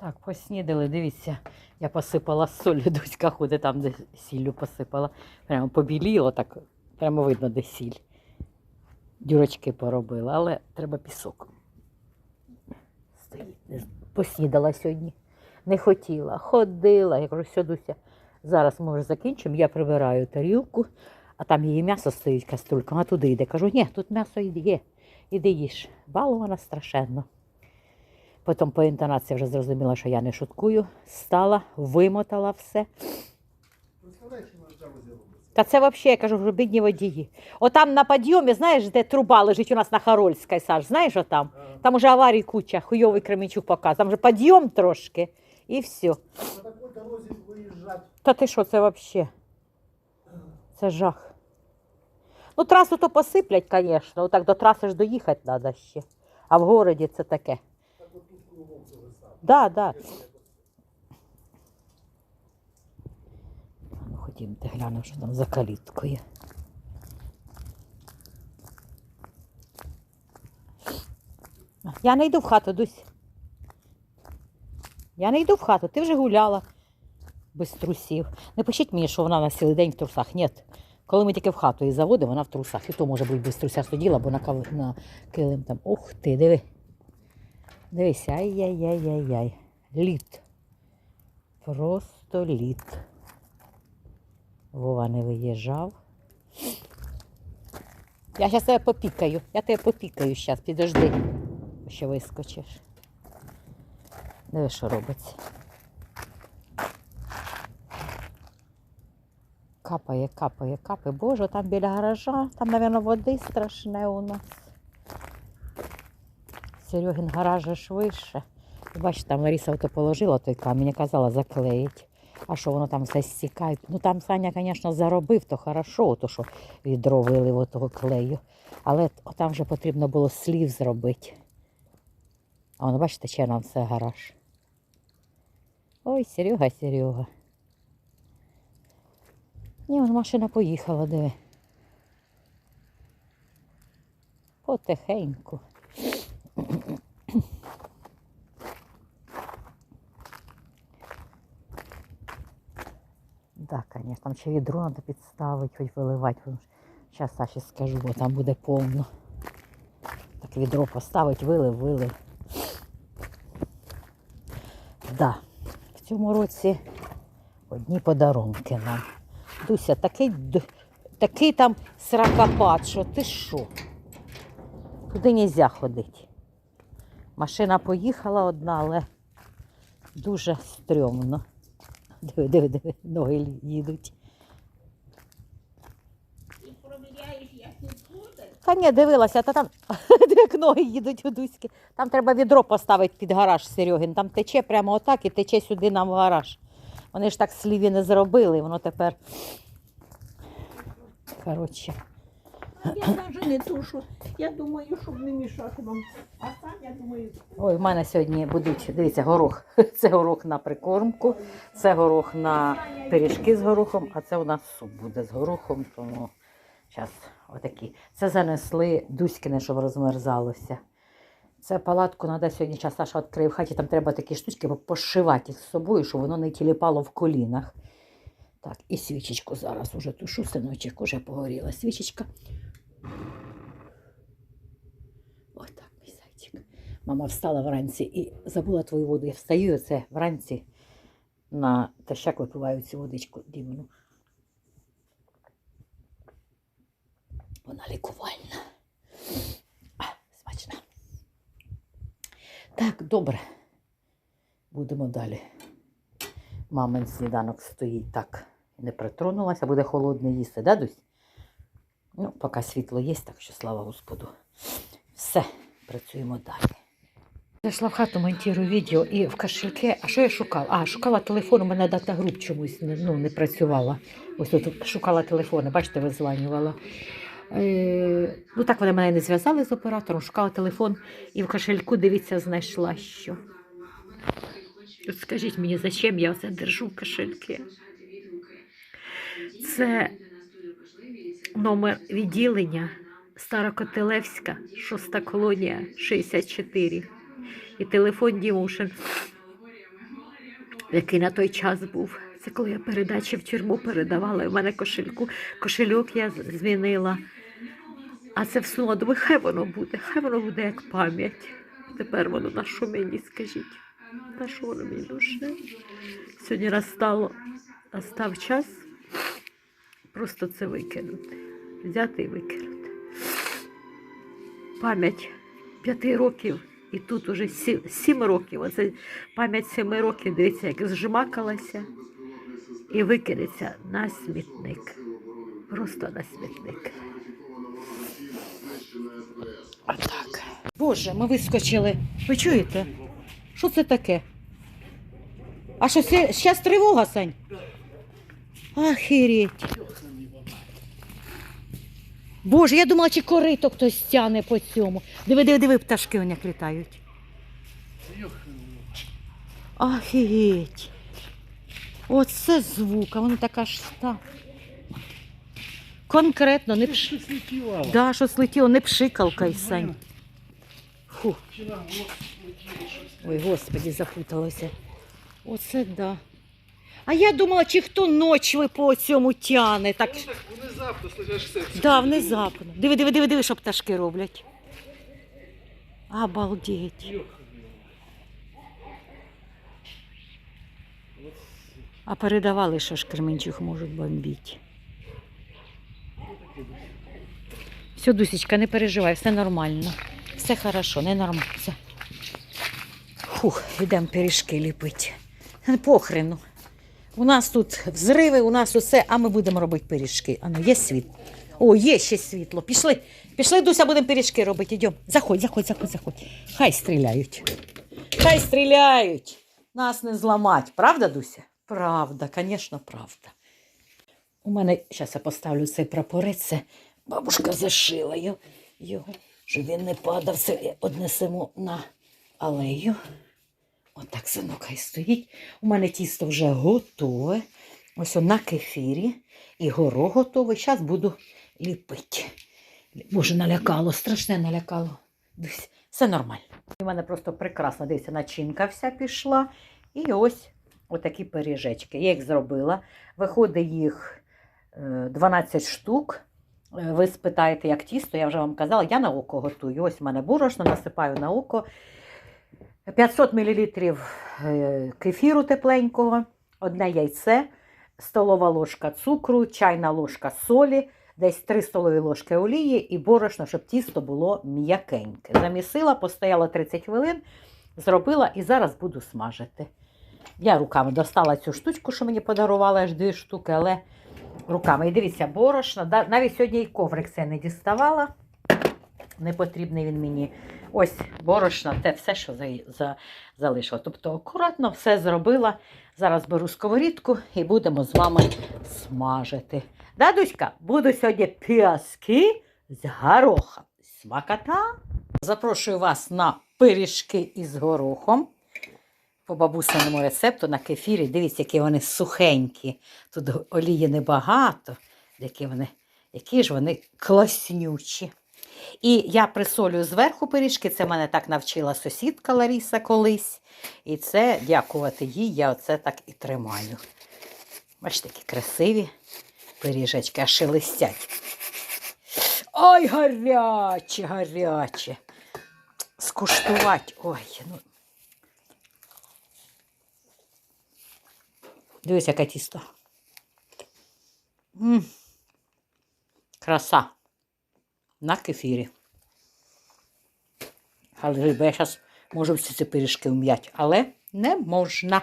Так, поснідали, дивіться, я посипала соль, Дуська ходить там, де сіллю посипала. Прямо побіліло, так прямо видно, де сіль. Дюрочки поробила, але треба пісок. Стоїть. Поснідала сьогодні. Не хотіла, ходила. Я кажу, все, Дуся, зараз ми вже закінчимо, я прибираю тарілку, а там її м'ясо стоїть каструлька, вона туди йде. Кажу, ні, тут м'ясо є, іди їж. Балована страшенно. Потім по інтонації вже зрозуміла, що я не шуткую. Стала, вимотала все. Та це взагалі, я кажу, вже бідні водії. Отам на підйомі, знаєш, де труба лежить у нас на Харольській, Саш, знаєш отам? Там уже аварій куча, хуйовий Кременчук показує. Там вже підйом трошки і все. По такій дорозі виїжджати. Та ти що, це взагалі? Це жах. Ну, трасу то посиплять, звісно. Отак до траси ж доїхати треба ще. А в городі це таке. Так от тут кругом це вистав. Да, да. Ходімте, глянемо, що там за каліткою. Я не йду в хату, Дусь. Я не йду в хату, ти вже гуляла без трусів. Не пишіть мені, що вона на цілий день в трусах. Ні. Коли ми тільки в хату її заводимо, вона в трусах. І то може бути без труся сиділа, бо на, на килим там. Ух ти, диви. Дивись, ай-яй-яй-яй-яй. Лід. Просто лід. Вова не виїжджав. Я зараз тебе попікаю. Я тебе попікаю зараз, підожди. Ще вискочиш. Диви, що робиться. Капає, капає, капає. Боже, там біля гаража, там, мабуть, води страшне у нас. Серегін гараж вище. Бачите, там Лариса ото положила той камінь казала заклеїть. А що воно там все стікає? Ну там Саня, звісно, заробив, то хорошо, то що відро вилив того клею. Але там вже потрібно було слів зробити. А воно, бачите, ще нам все гараж. Ой, Серега, Серега. Ні, вон машина поїхала, диви. Потихеньку. Конечно, там ще відро треба підставити, хоч виливати. Зараз Саші скажу, бо там буде повно. Так відро поставить, вилив, вилив. Да, в цьому році одні подарунки нам. Дуся, такий, такий там сракопад, що ти що? Туди не можна ходити. Машина поїхала одна, але дуже стрьомно. Диви, диви, диви, ноги їдуть. Та ні, дивилася, та там як ноги їдуть у Дуськи. Там треба відро поставити під гараж Серегин. Там тече прямо отак і тече сюди нам в гараж. Вони ж так сліві не зробили, воно тепер. Коротше. Я навіть не тушу. Я думаю, щоб не мішати вам. А сам я думаю, Ой, в мене сьогодні будуть, дивіться, горох. Це горох на прикормку, це горох на пиріжки з горохом, а це у нас суп буде з горохом, тому зараз отакі. Це занесли Дуськине, щоб розмерзалося. Це палатку треба сьогодні час Саша відкриє в хаті, там треба такі штучки пошивати з собою, щоб воно не тіліпало в колінах. Так, і свічечку зараз уже тушу, синочок, уже погоріла свічечка. Ось так, мій зайчик. Мама встала вранці і забула твою воду. Я встаю, оце вранці на тащак випиваю цю водичку дімну. Вона лікувальна. А, смачна. Так, добре. Будемо далі. Мамин сніданок стоїть так. Не притронулася, буде холодний їсти, да, Дусь? Ну, поки світло є, так що слава Господу. Все, працюємо далі. Зайшла в хату, монтую відео і в кошельке. А що я шукала? А, шукала телефон, у мене дата груп чомусь не, ну, не працювала. Ось тут шукала телефони, бачите, визванювала. Е, ну так вони мене не зв'язали з оператором, шукала телефон і в кошельку, дивіться, знайшла що. Скажіть мені, зачем я це держу в кошельке? Це номер відділення Старокотелевська, шоста колонія 64. І телефон Дімушин який на той час був. Це коли я передачі в тюрму передавала. і в мене кошельку, кошельок я змінила. А це всунула, думаю, хай воно буде, хай воно буде як пам'ять. Тепер воно на що мені, скажіть? На що воно мені нужне? Сьогодні настало, настав час просто це викинути. Взяти і викинути. Пам'ять п'яти років, і тут уже сім, років. Оце пам'ять семи років, дивіться, як зжмакалася і викинеться на смітник. Просто на смітник. Отак. Боже, ми вискочили. Ви чуєте? Що це таке? А що, зараз тривога, Сань? Охереть. Боже, я думала, чи корито хтось тяне по цьому. Диви, диви, диви, пташки вони як літають. Офігеть. Оце звук, а воно така ж та. Конкретно, не пш... Щось летіло. Да, що слетіло, не Сань. Фу. Вот летіло щось. Ой, господи, запуталася. Оце да. А я думала, чи хто ночви по цьому тяне. Так, Ну так внезапно, слухаєш все. да, внезапно. Диви, диви, диви, диви, що пташки роблять. Обалдеть. А передавали, що ж Кременчук можуть бомбити. Все, Дусечка, не переживай, все нормально. Все хорошо, не нормально. Все. Фух, йдемо пиріжки ліпити. Похрену. У нас тут взриви, у нас усе, а ми будемо робити пиріжки. Ану, є світло. О, є ще світло. Пішли. Пішли, Дуся, будемо пиріжки робити. Йдемо. Заходь, заходь, заходь, заходь. Хай стріляють. Хай стріляють. Нас не зламать. Правда, Дуся? Правда, звісно, правда. У мене, зараз я поставлю цей прапорець, це бабушка зашила його, щоб він не падав. Все однесемо на алею. Отак синок хай стоїть. У мене тісто вже готове. Ось на кефірі. І горо готовий. Зараз буду ліпити. Боже, налякало, страшне налякало. Дивись, все нормально. У мене просто прекрасно, дивіться, начинка вся пішла. І ось отакі пиріжечки. Я їх зробила. Виходить їх е, 12 штук. Е, Ви спитаєте, як тісто, я вже вам казала, я на око готую. Ось в мене борошно, насипаю на око. 500 мл е, кефіру тепленького, одне яйце, столова ложка цукру, чайна ложка солі, десь 3 столові ложки олії і борошно, щоб тісто було м'якеньке. Замісила, постояла 30 хвилин, зробила і зараз буду смажити. Я руками достала цю штучку, що мені подарували аж дві штуки, але руками. І дивіться, борошно. Навіть сьогодні і коврик це не діставала. Не потрібний він мені. Ось борошно, те все, що за, за, залишила. Тобто акуратно все зробила. Зараз беру сковорідку і будемо з вами смажити. Да, Дуська? Буду сьогодні піски з горохом. Смакота. Запрошую вас на пиріжки із горохом. По бабусиному рецепту на кефірі. Дивіться, які вони сухенькі. Тут олії небагато. Які, вони, які ж вони класнючі. І я присолюю зверху пиріжки. Це мене так навчила сусідка Ларіса колись. І це, дякувати їй, я оце так і тримаю. Бачите, такі красиві пиріжечки, аж шелестять. Ой, гаряче, гаряче. Скуштувати. Ой, ну. Дивись, яке тісто. М. Краса на кефірі. Але я зараз можу всі ці пиріжки вм'ять, але не можна.